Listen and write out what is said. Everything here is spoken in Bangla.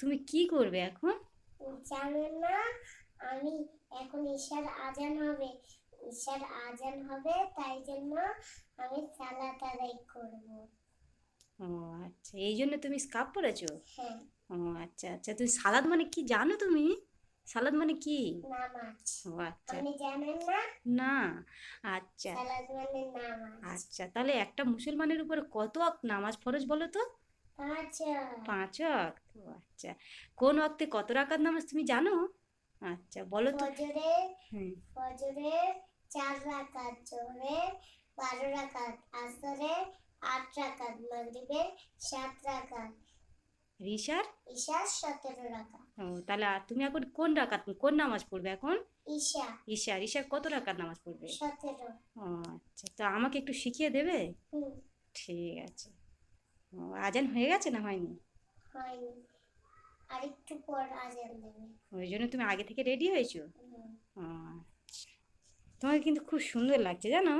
তুমি কি করবে এখন? জানো না আমি এখন ঈশার আজান হবে। ঈশার আজান হবে তাই জন্য আমি সালাত আদায় করব। ও আচ্ছা এই জন্য তুমি স্কার্ফ পরেছো হ্যাঁ। ও আচ্ছা আচ্ছা তুমি সালাদ মানে কি জানো তুমি? সালাদ মানে কি? নামাজ। ও আচ্ছা। আপনি জানেন না? না আচ্ছা। মানে নামাজ। আচ্ছা তাহলে একটা মুসলমানের উপরে কত নামাজ ফরজ বলো তো? পাঁচ ওয়াক্ত আচ্ছা। কোন ওয়াক্তে কত রাকাত নামাজ তুমি জানো? আচ্ছা বলো তো। ফজরে ফজরে চার রাকাত জোহরে বারো রাকাত আসরে আট রাকাত মাগরিবে সাত রাকাত। রিসার ঈশা সতেরো রাকাত। ও তাহলে তুমি এখন কোন রাকাত কোন নামাজ পড়বে এখন? ঈশা। ঈশা ঈশার কত রাকাত নামাজ পড়বে? সতেরো। ও আচ্ছা। তো আমাকে একটু শিখিয়ে দেবে? হুম। ঠিক আছে। আজান হয়ে গেছে না হয়নি? হয়নি। আরেকটু পর আজান দেবে। ওই জন্য তুমি আগে থেকে রেডি হয়েছো? তোমাকে কিন্তু খুব সুন্দর লাগছে জানো?